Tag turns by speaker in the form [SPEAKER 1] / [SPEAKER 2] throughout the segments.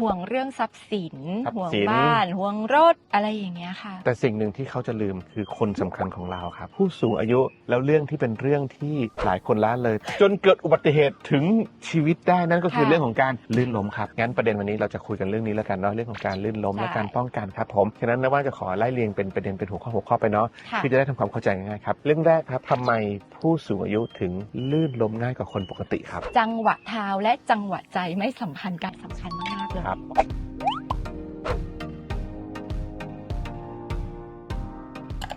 [SPEAKER 1] ห่วงเรื่องทรัพย์สิน
[SPEAKER 2] ทรัพย์
[SPEAKER 1] ห่วง
[SPEAKER 2] สิน
[SPEAKER 1] บ้าน ห่วงรถอะไรอย่างเงี้ยค่ะ
[SPEAKER 2] แต่สิ่งหนึ่งที่เขาจะลืมคือคนสำคัญของเราครับ ผู้สูงอายุแล้วเรื่องที่เป็นเรื่องที่หลายคนละเลย จนเกิดอุบัติเหตุถึงชีวิตได้นั่นก็คือ
[SPEAKER 1] ค่ะ
[SPEAKER 2] เรื่องของการลื่นล้มครับงั้นประเด็นวันนี้เราจะคุยกันเรื่องนี้แล้วกันเนาะเรื่องของการลื่นล้ม
[SPEAKER 1] ใช่
[SPEAKER 2] และการป้องกันครับผมฉะนั้นนะว่าจะขอไล่เรียงเป็นประเด็นเป็นหัวข้อหัวข้อไปเนาะ
[SPEAKER 1] ค่ะ
[SPEAKER 2] เพื่อจะได้ทำความเข้าใจง่ายๆครับเรื่องแรกครับทำไมผู้สูงอายุถึงลื่นล้มง่ายกว่าคนปกติครับ
[SPEAKER 1] จังหวะเท้าและจังหวะใจไม่สัมพันธ์กันสำคัญมากๆเลย
[SPEAKER 2] ครับ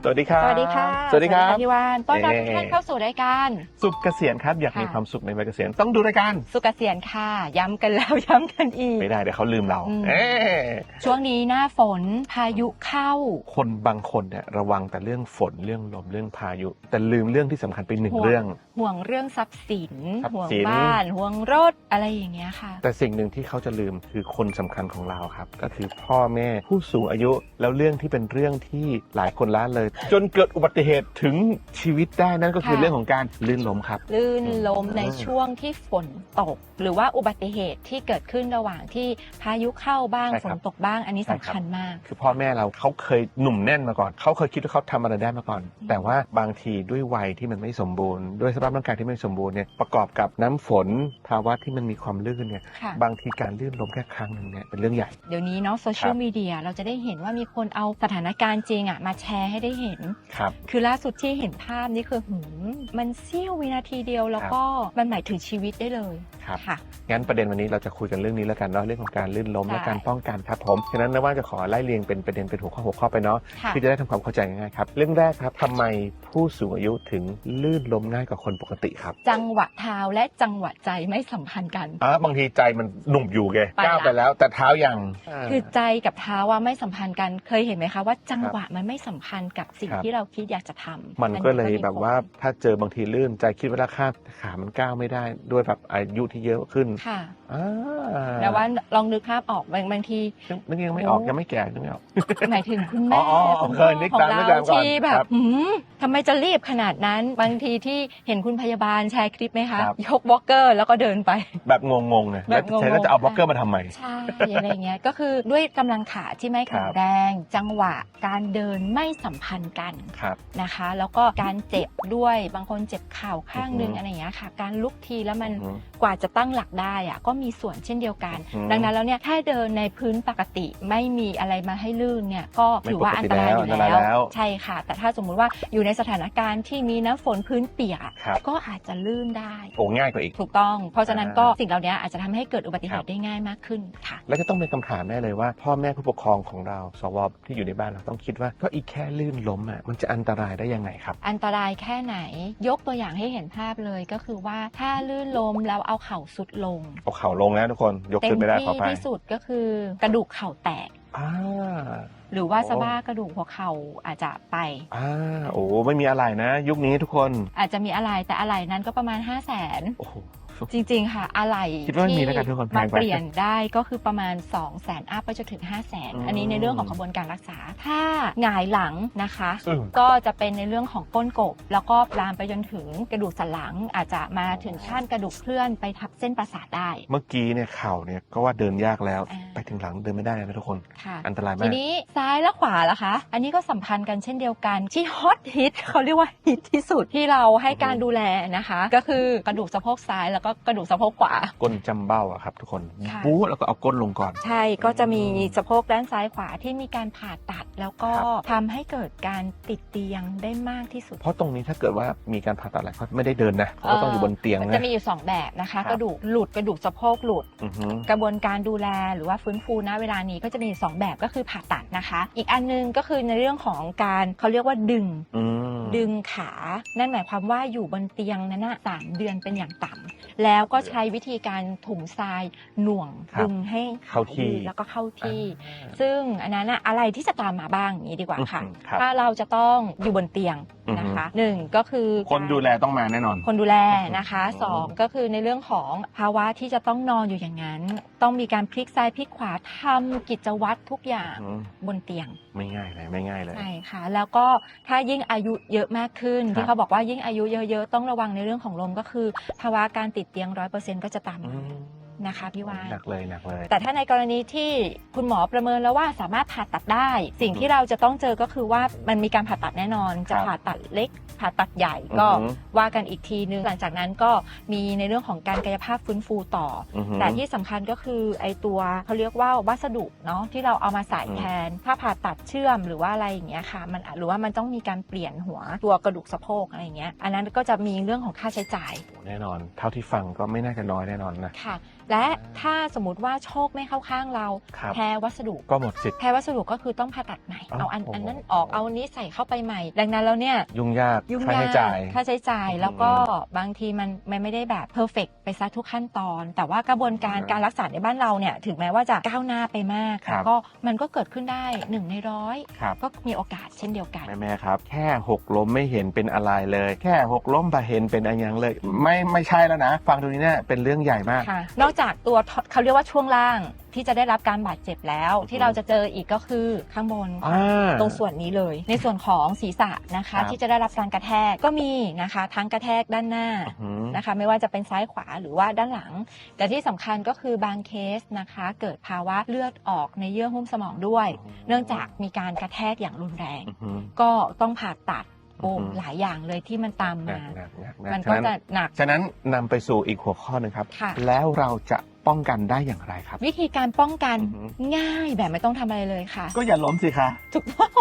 [SPEAKER 2] สวัสดีครับ
[SPEAKER 1] สวัสดีค่ะ
[SPEAKER 2] สวัสดีครับ
[SPEAKER 1] พี่วานต้อนรับ
[SPEAKER 2] เอ่
[SPEAKER 1] ทุกท่านเข้าสู่รายการ
[SPEAKER 2] สุขเกษียณครับอยาก
[SPEAKER 1] ค่ะ
[SPEAKER 2] มีความสุขในวัยเกษียณต้องดูรายการ
[SPEAKER 1] สุกเกษียณค่ะ ย้ำกันแล้วย้ำกันอีก
[SPEAKER 2] ไม่ได้เดี๋ยวเขาลืมเรา
[SPEAKER 1] อืม
[SPEAKER 2] เอ๊ะ
[SPEAKER 1] ช่วงนี้หน้าฝนพายุเข้า
[SPEAKER 2] คนบางคนเนี่ยระวังแต่เรื่องฝนเรื่องลมเรื่องพายุ แต่ลืมเรื่องที่สำคัญไปหนึ่ง
[SPEAKER 1] ห่วง
[SPEAKER 2] เรื่อง
[SPEAKER 1] ห่วงเรื่องทรัพย์สิน
[SPEAKER 2] ทรัพย์
[SPEAKER 1] ห่วง
[SPEAKER 2] สิน
[SPEAKER 1] บ้านห่วงรถอะไรอย่างเงี้ยค่ะ
[SPEAKER 2] แต่สิ่งหนึ่งที่เขาจะลืมคือคนสำคัญของเราครับ ก็คือพ่อแม่ผู้สูงอายุแล้วเรื่องที่เป็นเรื่องที่หลายคนละเลยจนเกิดอุบัติเหตุถึงชีวิตได้นั่นก็คือ
[SPEAKER 1] ค่ะ
[SPEAKER 2] เรื่องของการลื่นล้มครับ
[SPEAKER 1] ลื่นล้ม
[SPEAKER 2] อืม
[SPEAKER 1] ในช่วงที่ฝนตก หรือว่าอุบัติเหตุที่เกิดขึ้นระหว่างที่พายุเข้าบ้าง
[SPEAKER 2] ใช่
[SPEAKER 1] ฝ
[SPEAKER 2] ครั
[SPEAKER 1] น
[SPEAKER 2] บ
[SPEAKER 1] ตกบ้าง อันนี้
[SPEAKER 2] ใช่
[SPEAKER 1] สำ
[SPEAKER 2] ครับ
[SPEAKER 1] คัญมาก
[SPEAKER 2] คือพ่อแม่เราเขาเคยหนุ่มแน่นมาก่อน เขาเคยคิดว่าเขาทำอะไรได้มาก่อนแต่ว่าบางทีด้วยวัยที่มันไม่สมบูรณ์ ด้วยสภาพร่างกายที่ไม่สมบูรณ์เนี่ยประกอบกับน้ำฝนภาวะที่มันมีความลื่นเนี่ย
[SPEAKER 1] ค่ะ
[SPEAKER 2] บางทีการลื่นล้มแค่ครั้งหนึ่งเนี่ยเป็นเรื่องใหญ่
[SPEAKER 1] เดี๋ยวนี้เนาะโซเชียลมีเดียเราจะได้เห็นว่ามีคนเอาสถานการณ์จริงอะมาแชร์ให้ได้เห็น
[SPEAKER 2] ครับ
[SPEAKER 1] คือล่าสุดที่เห็นภาพนี่คือหืมมันเสี้ยววินาทีเดียวแล้วก็มันหมายถึงชีวิตได้เลย
[SPEAKER 2] ครับ
[SPEAKER 1] ค่ะ
[SPEAKER 2] งั้นประเด็นวันนี้เราจะคุยกันเรื่องนี้แล้วกันเนาะเรื่องของการลื่นล้ม
[SPEAKER 1] ใช่
[SPEAKER 2] และการป้องกันครับผมฉะนั้นนะว่าจะขอไล่เรียงเป็นประเด็นเป็นหัวข้อหัวข้อไปเนาะ
[SPEAKER 1] ค่ะ
[SPEAKER 2] เพื่อจะได้ทำความเข้าใจง่ายๆครับเรื่องแรกครับทำไมผู้สูงอายุถึงลื่นล้มง่ายกว่าคนปกติครับ
[SPEAKER 1] จังหวะเท้าและจังหวะใจไม่สัมพันธ์กัน
[SPEAKER 2] อ่าบางทีใจมันหนุ่มอยู่ไง
[SPEAKER 1] ไปละ
[SPEAKER 2] ก้าวไปแล้ว แต่เท้ายัง
[SPEAKER 1] คือใจกับเท้าว่าไม่สัมพันธ์กันเคยเห็นไหมคะว่าจังหวะมันไม่สัมพันธ์กับสิ่ง
[SPEAKER 2] ครับ
[SPEAKER 1] ที่เราคิดอยากจะทำ
[SPEAKER 2] มันก็เลยแบบว่า
[SPEAKER 1] ผล
[SPEAKER 2] ถ้าเจอบางทีลื่นใจคิดว่าราคาขามันก้าวไม่ได้ด้วยแบบอายุที่เยอะขึ้น
[SPEAKER 1] แต่ว่าลองนึกภาพออกบางบางที
[SPEAKER 2] นึกยังไม่ออก
[SPEAKER 1] โอ้
[SPEAKER 2] ยังไม่แก่นึกไม่ออก
[SPEAKER 1] หมายถึงคุณ
[SPEAKER 2] อ๋
[SPEAKER 1] แม่
[SPEAKER 2] ออ๋อ
[SPEAKER 1] คุณ
[SPEAKER 2] เค
[SPEAKER 1] พ่อย
[SPEAKER 2] นึก
[SPEAKER 1] ของ
[SPEAKER 2] ตามนึก
[SPEAKER 1] เรา
[SPEAKER 2] ตามก่อน
[SPEAKER 1] ที่แบ
[SPEAKER 2] ครับบ
[SPEAKER 1] หืมทำไมจะรีบขนาดนั้น บางทีที่เห็นคุณพยาบาลแชร์คลิปไหมคะ
[SPEAKER 2] ครับ
[SPEAKER 1] ยกวอลเกอร์แล้วก็เดินไป
[SPEAKER 2] แบบงงๆไง
[SPEAKER 1] แบบ
[SPEAKER 2] แล้ว
[SPEAKER 1] งงๆ
[SPEAKER 2] ใช้แล้วจะเอาบล็อกเกอร์มาทำไม
[SPEAKER 1] ใช่อะไรเงี้ยก็คือด้วยกำลังขาที่ไม่แข็
[SPEAKER 2] ค
[SPEAKER 1] ง
[SPEAKER 2] รับ
[SPEAKER 1] แรง จังหวะการเดินไม่สัมพันธ์กัน
[SPEAKER 2] ครับ
[SPEAKER 1] นะคะ แล้วก็การเจ็บด้วยบางคนเจ็บเข่าข้างหนึง
[SPEAKER 2] อือฮึ
[SPEAKER 1] อะไรอย่างเงี้ยค่ะ การลุกทีแล้วมัน
[SPEAKER 2] อือฮึ
[SPEAKER 1] กว่าจะตั้งหลักได้อะก็มีส่วนเช่นเดียวกัน
[SPEAKER 2] อืม
[SPEAKER 1] ดังนั้นแล้วเนี่ยถ้าเดินในพื้นปกติไม่มีอะไรมาให้ลื่นเนี่ยก็
[SPEAKER 2] ไม่
[SPEAKER 1] ถือว่า
[SPEAKER 2] ปกติ
[SPEAKER 1] อันตรายอยู่
[SPEAKER 2] แล้วอันตรายแล้ว
[SPEAKER 1] ใช่ค่ะ แต่ถ้าสมมุติว่าอยู่ในสถานการณ์ที่มีน้ำฝนพื้นเปียกอะ
[SPEAKER 2] ครับ
[SPEAKER 1] ก็อาจจะลื่นได้
[SPEAKER 2] โอ้ง่ายกว่าอีก
[SPEAKER 1] ถูกต้อง เพราะฉะนั้น
[SPEAKER 2] อ่า
[SPEAKER 1] ก็สิ่งเหล่านี้อาจจะทำให้เกิดอุบัติเห
[SPEAKER 2] ครั
[SPEAKER 1] ตุ
[SPEAKER 2] บ
[SPEAKER 1] ได้ง่ายมากขึ้นค่ะ
[SPEAKER 2] แล้วจะต้องเป็นคำถามแน่เลยว่า พ่อแม่ผู้ปกครองของเรา สวที่อยู่ในบ้านเราต้องคิดว่าก็อีกแค่ลื่นล้มอะมันจะอันตรายได้ยังไงครับ
[SPEAKER 1] อันตรายแค่ไหน ยกตัวอย่างให้เห็นภาพเลยก็คือว่าถ้าลื่นล้มแล้วเอาเข่าสุดลง
[SPEAKER 2] เอาเข่าลงนะทุกคนยก
[SPEAKER 1] เต็
[SPEAKER 2] ขึ้
[SPEAKER 1] ม
[SPEAKER 2] นไม่ได้ขอ
[SPEAKER 1] ที่
[SPEAKER 2] ไป
[SPEAKER 1] ที่สุดก็คือกระดูกเข่าแตก
[SPEAKER 2] อ่า
[SPEAKER 1] หรือว่า
[SPEAKER 2] โอ้
[SPEAKER 1] สะบ้ากระดูกหัวเข่าอาจจะไป
[SPEAKER 2] อ่าโอ้ไม่มีอะไรนะ ยุคนี้ทุกคน
[SPEAKER 1] อาจจะมีอะไรแต่อะไรนั้นก็ประมาณ 5 0 0แสน
[SPEAKER 2] โอ้โห
[SPEAKER 1] จริงๆ ค่ะอะไร
[SPEAKER 2] คิดว่ามีแล้วกันทุกคนแพ
[SPEAKER 1] มาง
[SPEAKER 2] ไป
[SPEAKER 1] เปลี่ยนได้ก็คือประมาณ 2 0 0แสนอัพไปจนถึง 5 0 0แสน
[SPEAKER 2] อืม
[SPEAKER 1] อันนี้ในเรื่องของกระบวนการรักษา ถ้าหงายหลังนะคะ
[SPEAKER 2] อืม
[SPEAKER 1] ก็จะเป็นในเรื่องของก้นกบ แล้วก็ลามไปจนถึงกระดูกสันหลัง อาจจะมาถึงขั้นกระดูกเคลื่อนไปทับเส้นประสาทได้
[SPEAKER 2] เมื่อกี้เนี่ยเข่าเนี่ยก็ว่าเดินยากแล้ว
[SPEAKER 1] อ่า
[SPEAKER 2] ไปถึงหลังเดินไม่ได้นะทุกคน
[SPEAKER 1] ค่ะ
[SPEAKER 2] อันตราย
[SPEAKER 1] ที
[SPEAKER 2] มาก
[SPEAKER 1] นี้ซ้ายและขวาล่ะคะ อันนี้ก็สัมพันธ์กันเช่นเดียวกันที่ฮอตฮิต เขาเรียกว่าฮิตที่สุดที่เราให้การดูแลนะคะ ก็คือกระดูกสะโพกซ้ายแล้วก็กระดูกสะโพกขวา
[SPEAKER 2] ก้นจำเบ้าอะครับทุกคน
[SPEAKER 1] ค่ะ
[SPEAKER 2] บู๊แล้วก็เอาก้นลงก่อน
[SPEAKER 1] ใช่ก็จะมีสะโพกด้านซ้ายขวาที่มีการผ่าตัด แล้วก็
[SPEAKER 2] ครับ
[SPEAKER 1] ทำให้เกิดการติดเตียงได้มากที่สุด
[SPEAKER 2] เพราะตรงนี้ถ้าเกิดว่ามีการผ่าตัดอะไรเขาไม่ได้เดินนะเขาก็ต้องอยู่บนเตียง
[SPEAKER 1] มัน
[SPEAKER 2] นะ
[SPEAKER 1] จะมีอยู่ 2 แบบนะคะ
[SPEAKER 2] ครับ
[SPEAKER 1] กระดูกหลุดกระดูกสะโพกหลุด
[SPEAKER 2] อือฮึ
[SPEAKER 1] กระบวนการดูแลหรือว่าฟื้นฟูณเวลานี้ก็จะมีอยู่สองแบบก็คือผ่าตัดนะคะ อีกอันนึงก็คือในเรื่องของการเขาเรียกว่าดึง
[SPEAKER 2] อืม
[SPEAKER 1] ดึงขา นั่นหมายความว่าอยู่บนเตียงนั้นนะสามเดือนเป็นอย่างต่ำแล้วก็ใช้วิธีการถุงทรายหน่วง
[SPEAKER 2] ครับ
[SPEAKER 1] ดึงให้
[SPEAKER 2] เข้าที่
[SPEAKER 1] ยืดแล้วก็เข้าที่
[SPEAKER 2] อ่า
[SPEAKER 1] ซึ่งอันนั้นน่ะอะไรที่จะตามมาบ้างอย่างนี้ดีกว่าค่ะ
[SPEAKER 2] อืมครับ
[SPEAKER 1] ถ้าเราจะต้องอยู่บนเตียงนะคะหนึ่งก็คือ
[SPEAKER 2] คน
[SPEAKER 1] การ
[SPEAKER 2] ดูแลต้องมาแน่นอน
[SPEAKER 1] คนดูแลนะคะ
[SPEAKER 2] อืม
[SPEAKER 1] สองก็คือในเรื่องของภาวะที่จะต้องนอนอยู่อย่างนั้น ต้องมีการพลิกซ้ายพลิกขวาทำกิจวัตรทุกอย่าง
[SPEAKER 2] อืม
[SPEAKER 1] บนเตียง
[SPEAKER 2] ไม่ง่ายเลยไม่ง่ายเลย
[SPEAKER 1] ใช่ค่ะ แล้วก็ถ้ายิ่งอายุเยอะมากขึ้น
[SPEAKER 2] ครับ
[SPEAKER 1] ที่เขาบอกว่ายิ่งอายุเยอะๆ ต้องระวังในเรื่องของลมก็คือ ภาวะการติดเตียงร้อยเปอร์เซ็นต์ก็จะตามมาม นะคะพี่วาน
[SPEAKER 2] หนักเลยหนักเลย
[SPEAKER 1] แต่ถ้าในกรณีที่คุณหมอประเมินแล้วว่าสามารถผ่าตัดได้ สิ่งที่เราจะต้องเจอก็คือว่ามันมีการผ่าตัดแน่นอน จะ
[SPEAKER 2] ครับ
[SPEAKER 1] ผ่าตัดเล็กผ่าตัดใหญ่ก็
[SPEAKER 2] อือหือ
[SPEAKER 1] ว่ากันอีกทีนึงหลังจากนั้นก็มีในเรื่องของการกายภาพฟื้นฟูต่ออ
[SPEAKER 2] อือหือ
[SPEAKER 1] แต่ที่สำคัญก็คือไอตัวเขาเรียกว่าวัสดุเนาะที่เราเอามาใส่
[SPEAKER 2] อืม
[SPEAKER 1] แทน ถ้าผ่าตัดเชื่อมหรือว่าอะไรอย่างเงี้ยค่ะมันหรือว่ามันต้องมีการเปลี่ยนหัวตัวกระดูกสะโพกอะไรอย่างเงี้ยอันนั้นก็จะมีเรื่องของค่าใช้จ่าย
[SPEAKER 2] แน่นอน เท่าที่ฟังก็ไม่น่าจะน้อยแน่นอนนะ
[SPEAKER 1] ค่ะและถ้าสมมติว่าโชคไม่เข้าข้างเรา
[SPEAKER 2] ครับ
[SPEAKER 1] แพ้วัสดุ
[SPEAKER 2] ก็หมดสิทธิ์
[SPEAKER 1] แพ้วัสดุก็คือต้องผ่าตัดใหม่
[SPEAKER 2] อ้าว
[SPEAKER 1] เอาอัน
[SPEAKER 2] โอ้โห
[SPEAKER 1] อันนั้นออกเอาอันนี้ใส่เข้าไปใหม่ ดังนั้นแล้วเนี่ย
[SPEAKER 2] ยุ่งยาก
[SPEAKER 1] ยุ่ง
[SPEAKER 2] ค่าใช้
[SPEAKER 1] ยาก
[SPEAKER 2] จ่าย
[SPEAKER 1] ค่าใช้จ่าย
[SPEAKER 2] อืม
[SPEAKER 1] แล้วก็บางทีมันมันไม่ได้แบบเพอร์เฟกไปซะทุกขั้นตอน แต่ว่ากระบวนการ
[SPEAKER 2] อืม
[SPEAKER 1] การรักษาในบ้านเราเนี่ยถึงแม้ว่าจะก้าวหน้าไปมาก
[SPEAKER 2] ครับ
[SPEAKER 1] ก็มันก็เกิดขึ้นได้หนึ่งในร้อย
[SPEAKER 2] ครับ
[SPEAKER 1] ก็มีโอกาสเช่นเดียวกัน
[SPEAKER 2] แม่แม่ๆครับ แค่หกล้มไม่เห็นเป็นอะไรเลย แค่หกล้มไปเห็นเป็นอะไรยังเลย ไม่ไม่ใช่แล้วนะ ฟังดูนี้เนี่ยเป็นเรื่องใหญ่มาก
[SPEAKER 1] ค่ะนอกจากตัวเขาเรียกว่าช่วงล่างที่จะได้รับการบาดเจ็บแล้ว ที่เราจะเจออีกก็คือข้างบนค่ะ
[SPEAKER 2] อ่า
[SPEAKER 1] ตรงส่วนนี้เลย ในส่วนของศีรษะนะคะ
[SPEAKER 2] ครับ
[SPEAKER 1] ที่จะได้รับการกระแทกก็มีนะคะ ทั้งกระแทกด้านหน้า
[SPEAKER 2] อืม
[SPEAKER 1] นะคะ ไม่ว่าจะเป็นซ้ายขวาหรือว่าด้านหลัง แต่ที่สำคัญก็คือบางเคสนะคะ เกิดภาวะเลือดออกในเยื่อหุ้มสมองด้วย เนื่องจากมีการกระแทกอย่างรุนแรง
[SPEAKER 2] อืม
[SPEAKER 1] ก็ต้องผ่าตัด โอ้
[SPEAKER 2] อือหือ
[SPEAKER 1] หลายอย่างเลยที่มันตาม
[SPEAKER 2] หนั
[SPEAKER 1] มา
[SPEAKER 2] กหนักหนักหนั
[SPEAKER 1] มัน
[SPEAKER 2] ฉ
[SPEAKER 1] ก็
[SPEAKER 2] นั้น
[SPEAKER 1] จะหนัก
[SPEAKER 2] ฉะนั้นนำไปสู่อีกหัวข้อหนึ่งครับ
[SPEAKER 1] ค่ะ
[SPEAKER 2] แล้วเราจะ ป้องกันได้อย่างไรครับ
[SPEAKER 1] วิธีการป้องกัน
[SPEAKER 2] อือหือ
[SPEAKER 1] ง่ายแบบไม่ต้องทำอะไรเลยค่ะ
[SPEAKER 2] ก็อย่าล้มสิคะ
[SPEAKER 1] ถูกต้อง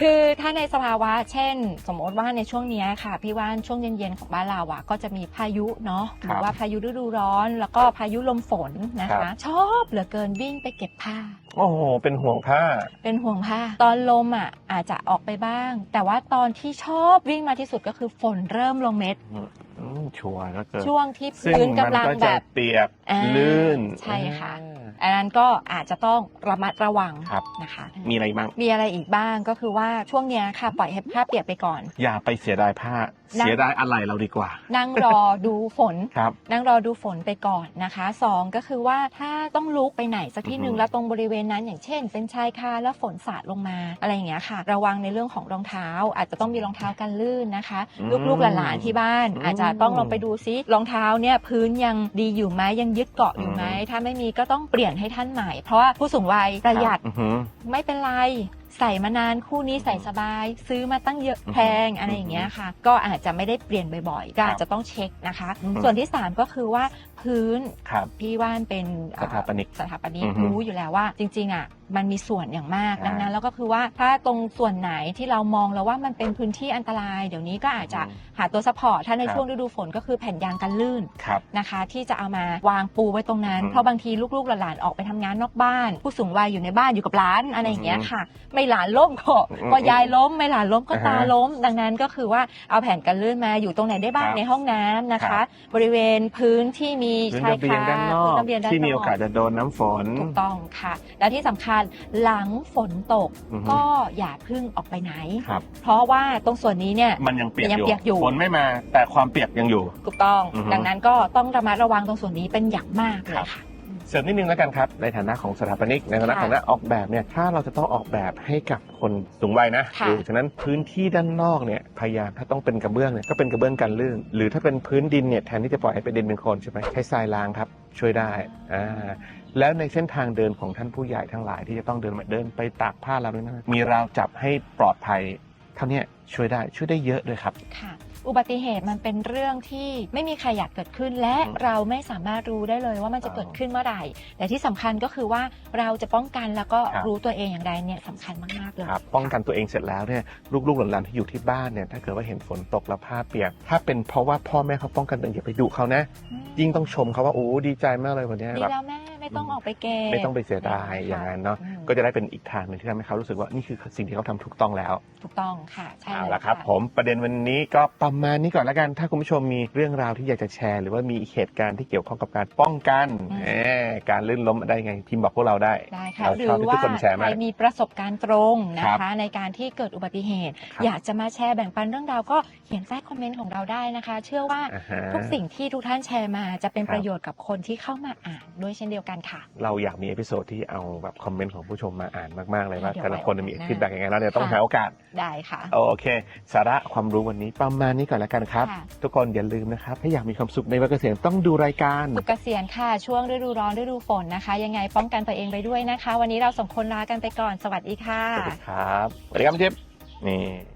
[SPEAKER 1] คือถ้าในสภาวะ เช่น สมมติว่าในช่วงเนี้ยค่ะ พี่ว่านช่วงเย็นๆของบ้านเราอะก็จะมีพายุเนาะหรือว่าพายุฤดูร้อน แล้วก็พายุลมฝนนะคะชอบเหลือเกินวิ่งไปเก็บผ้า
[SPEAKER 2] โอ้โห เป็นห่วงผ้า
[SPEAKER 1] เป็นห่วงผ้า ตอนลมอะอาจจะออกไปบ้าง แต่ว่าตอนที่ชอบวิ่งมาที่สุดก็คือฝนเริ่มลงเม็ด
[SPEAKER 2] อืม ชัวร์แล้วเกิน
[SPEAKER 1] ช่วงที่
[SPEAKER 2] ซึ่ง
[SPEAKER 1] พื้น
[SPEAKER 2] มัน
[SPEAKER 1] กำลัง
[SPEAKER 2] ก็
[SPEAKER 1] แบ
[SPEAKER 2] จะ
[SPEAKER 1] บ
[SPEAKER 2] เปียก
[SPEAKER 1] อ่า
[SPEAKER 2] ลื่น
[SPEAKER 1] ใช่ค่ะ
[SPEAKER 2] อ่า
[SPEAKER 1] อันนั้นก็อาจจะต้องระมัดระวัง
[SPEAKER 2] ครับ
[SPEAKER 1] นะคะ
[SPEAKER 2] มีอะไรบ้าง
[SPEAKER 1] มีอะไรอีกบ้างก็คือว่าช่วงเนี้ยค่ะปล่อยให้ผ้าเปียกไปก่อน
[SPEAKER 2] อย่าไปเสียดายผ้า
[SPEAKER 1] นั่ง
[SPEAKER 2] เสียดายอะไรเราดีกว่า
[SPEAKER 1] นั่งรอดูฝน
[SPEAKER 2] ครับ
[SPEAKER 1] นั่งรอดูฝนไปก่อนนะคะสองก็คือว่าถ้าต้องลุกไปไหนสักที่หนึ่ง
[SPEAKER 2] อือฮึ
[SPEAKER 1] แล้วตรงบริเวณนั้น อย่างเช่น เป็นชายคาแล้วฝนสาดลงมาอะไรอย่างเงี้ยค่ะ ระวังในเรื่องของรองเท้า อาจจะต้องมีรองเท้ากันลื่นนะคะ ลูกๆหลานๆที่บ้าน อาจจะต้องลองไปดูซิรองเท้าเนี่ยพื้นยังดีอยู่ไหมยังยึดเกาะอยู่ไหมถ้าไม่มีก็ต้องเปลี่ยนให้ท่านใหม่ เพราะว่าผู้สูงวัยประหยัด
[SPEAKER 2] อือหือ
[SPEAKER 1] ไม่เป็นไร ใส่มานานคู่นี้ใส่สบาย ซื้อมาตั้งเยอะ
[SPEAKER 2] อือฮึ
[SPEAKER 1] แพงอะไรอย่างเงี้ยค่ะ ก็อาจจะไม่ได้เปลี่ยนบ่อยๆ ก็อาจจะต้องเช็คนะคะ
[SPEAKER 2] อือฮึ
[SPEAKER 1] ส่วนที่ 3 ก็คือว่าพื้น
[SPEAKER 2] ครับ
[SPEAKER 1] พี่ว่านเป็น
[SPEAKER 2] สถาปนิก
[SPEAKER 1] สถาปนิก
[SPEAKER 2] อือฮึ
[SPEAKER 1] รู้อยู่แล้วว่า จริง ๆอะมันมีส่วนอย่างมาก
[SPEAKER 2] ใช่
[SPEAKER 1] ดังนั้นแล้วก็คือว่าถ้าตรงส่วนไหนที่เรามองแล้วว่ามันเป็นพื้นที่อันตราย เดี๋ยวนี้ก็อาจจะ
[SPEAKER 2] อืม
[SPEAKER 1] หาตัวซัพพอร์ตถ้าใน
[SPEAKER 2] ครับ
[SPEAKER 1] ช่วงฤดูฝนก็คือแผ่นยางกันลื่น
[SPEAKER 2] ครับ
[SPEAKER 1] นะคะ ที่จะเอามาวางปูไว้ตรงนั้น
[SPEAKER 2] อืม
[SPEAKER 1] เพราะบางทีลูกๆหลานๆออกไปทำงานนอกบ้าน ผู้สูงวัยอยู่ในบ้านอยู่กับหลานอะไรอย่างเงี้ยค่ะไม่หลานล้มก็
[SPEAKER 2] อืม
[SPEAKER 1] ก็ยายล้ม ไม่หลานล้มก็
[SPEAKER 2] อ่าฮะ
[SPEAKER 1] ตาล้ม ดังนั้นก็คือว่าเอาแผ่นกันลื่นมาอยู่ตรงไหนได้บ้าง
[SPEAKER 2] ครับ
[SPEAKER 1] ในห้องน้ำนะ
[SPEAKER 2] ครั
[SPEAKER 1] คะ
[SPEAKER 2] บ
[SPEAKER 1] บริเวณพื้นที่มี
[SPEAKER 2] พื้น
[SPEAKER 1] ชาย
[SPEAKER 2] ระเบียง
[SPEAKER 1] คา
[SPEAKER 2] ด้านนอก
[SPEAKER 1] พื้ระเบียงด้าน
[SPEAKER 2] ที่มี
[SPEAKER 1] น
[SPEAKER 2] โอกาสจะโดนน้ำฝน
[SPEAKER 1] ถูกต้องค่ะ และที่สำคัญหลังฝนตก
[SPEAKER 2] อือฮึ
[SPEAKER 1] ก็อย่าเพึ่งออกไปไหน
[SPEAKER 2] ครับ
[SPEAKER 1] เพราะว่าตรงส่วนนี้เนี่ย
[SPEAKER 2] มันยังเปียก
[SPEAKER 1] ยัง
[SPEAKER 2] อยู่
[SPEAKER 1] เปียกอยู่
[SPEAKER 2] ฝนไม่มาแต่ความเปียกยังอยู่
[SPEAKER 1] ถูกต้อง
[SPEAKER 2] อือฮึ
[SPEAKER 1] ดังนั้นก็ต้องระมัดระวังตรงส่วนนี้เป็นอย่างมากเลยค่ะ
[SPEAKER 2] เสริมนิดนึงแล้วกันครับ ในฐานะของสถาปนิกในฐานะ
[SPEAKER 1] ค่ะ
[SPEAKER 2] ของนักออกแบบเนี่ยถ้าเราจะต้องออกแบบให้กับคนสูงวัยนะ
[SPEAKER 1] ค่ะ
[SPEAKER 2] อยู่ฉะนั้นพื้นที่ด้านนอกเนี่ยพยายามถ้าต้องเป็นกระเบื้องเนี่ยก็เป็นกระเบื้องกันลื่น หรือถ้าเป็นพื้นดินเนี่ยแทนที่จะปล่อยให้เป็นดินเป็นโคลนใช่ไหมใช้ทรายล้างครับช่วยได้อ่าแล้วในเส้นทางเดินของท่านผู้ใหญ่ทั้งหลายที่จะต้องเดินมาเดินไปตากผ้าเราด้วยนะมีราวจับให้ปลอดภัยเท่าเนี้ยช่วยได้ช่วยได้เยอะด้วยครับ
[SPEAKER 1] ค่ะ อุบัติเหตุมันเป็นเรื่องที่ไม่มีใครอยากเกิดขึ้น และ
[SPEAKER 2] อืม
[SPEAKER 1] เราไม่สามารถรู้ได้เลยว่ามันจะ
[SPEAKER 2] อ๋อ
[SPEAKER 1] เกิดขึ้นเมื่อไหร่ แต่ที่สำคัญก็คือว่าเราจะป้องกันแล้วก็
[SPEAKER 2] ครับ
[SPEAKER 1] รู้ตัวเองอย่างไรเนี่ยสำคัญมากๆเลย
[SPEAKER 2] ครับป้องกันตัวเองเสร็จแล้วเนี่ยลูกๆหลานๆที่อยู่ที่บ้านเนี่ยถ้าเกิดว่าเห็นฝนตกแล้วผ้าเปียก ถ้าเป็นเพราะว่าพ่อแม่เขาป้องกันตัวเองอย่าไปดุเขานะ
[SPEAKER 1] อืม
[SPEAKER 2] ยิ่งต้องชมเขาว่าโอ้ดีใจมากเลยวันเนี้ย
[SPEAKER 1] ดี
[SPEAKER 2] แบบ
[SPEAKER 1] แล้วแม่ไม่ต้องออกไปเก็บ
[SPEAKER 2] ไม่ต้องไปเสียดายอย่างนั้นเนาะ
[SPEAKER 1] อืม
[SPEAKER 2] ก็จะได้เป็นอีกทางหนึ่งที่ทำให้เขารู้สึกว่านี่คือสิ่งที่เขาทำถูกต้องแล้ว
[SPEAKER 1] ถูกต้องค่ะใช่
[SPEAKER 2] เอา
[SPEAKER 1] เลย
[SPEAKER 2] ละครับ ผมประเด็นวันนี้ก็ประมาณนี้ก่อนแล้วกัน ถ้าคุณผู้ชมมีเรื่องราวที่อยากจะแชร์ หรือว่ามีเหตุการณ์ที่เกี่ยวข้องกับการป้องกันแหมการลื่นล้มได้ไงพิมพ์บอกพวกเราได้
[SPEAKER 1] ได้ค่ะ
[SPEAKER 2] เรา
[SPEAKER 1] หรื
[SPEAKER 2] ชอบ
[SPEAKER 1] อ
[SPEAKER 2] ที่
[SPEAKER 1] ว่า
[SPEAKER 2] ทุกคนแชร์
[SPEAKER 1] ใค
[SPEAKER 2] มารก
[SPEAKER 1] มีประสบการณ์ตรงนะ
[SPEAKER 2] ครั
[SPEAKER 1] คะ
[SPEAKER 2] บ
[SPEAKER 1] ในการที่เกิดอุบัติเหตุ
[SPEAKER 2] ครับ
[SPEAKER 1] อยากจะมาแชร์แบ่งปันเรื่องราวก็เขียนใต้คอมเมนต์ของเราได้นะคะ เชื่อว่า
[SPEAKER 2] อ่าฮะ
[SPEAKER 1] ทุกสิ่งที่ทุกท่านแชร์มาจะเป็น
[SPEAKER 2] ครับ
[SPEAKER 1] ประโยชน์กับคนที่เข้ามาอ่านด้วยเช่นเดียวกันกันค่ะ
[SPEAKER 2] เราอยากมีเอพิโซดที่เอาแบบคอมเมนต์ของผู้ชมมาอ่านมากๆเลยว่า
[SPEAKER 1] เดี๋ยว
[SPEAKER 2] แต่ละคนมี
[SPEAKER 1] ไว้โอกาสหน้า
[SPEAKER 2] ฟีดแบ็กยังไงแล้วเนี่ยต้อง
[SPEAKER 1] ค่ะ
[SPEAKER 2] หาโอกาส
[SPEAKER 1] ได้ค่ะ
[SPEAKER 2] โอเค สาระความรู้วันนี้ประมาณนี้ก่อนแล้วกันครับ
[SPEAKER 1] ค่ะ
[SPEAKER 2] ทุกคนอย่าลืมนะครับ ถ้าอยากมีความสุขในวัยเกษียณต้องดูรายการ
[SPEAKER 1] สุกเกษียณค่ะ ช่วงฤดูร้อนฤดูฝนนะคะ ยังไงป้องกันตัวเองไปด้วยนะคะ วันนี้เราสองคนลากันไปก่อนสวัสดีค่ะ
[SPEAKER 2] สวัสดีครับสวัสดีครับพี่ทิพย์นี่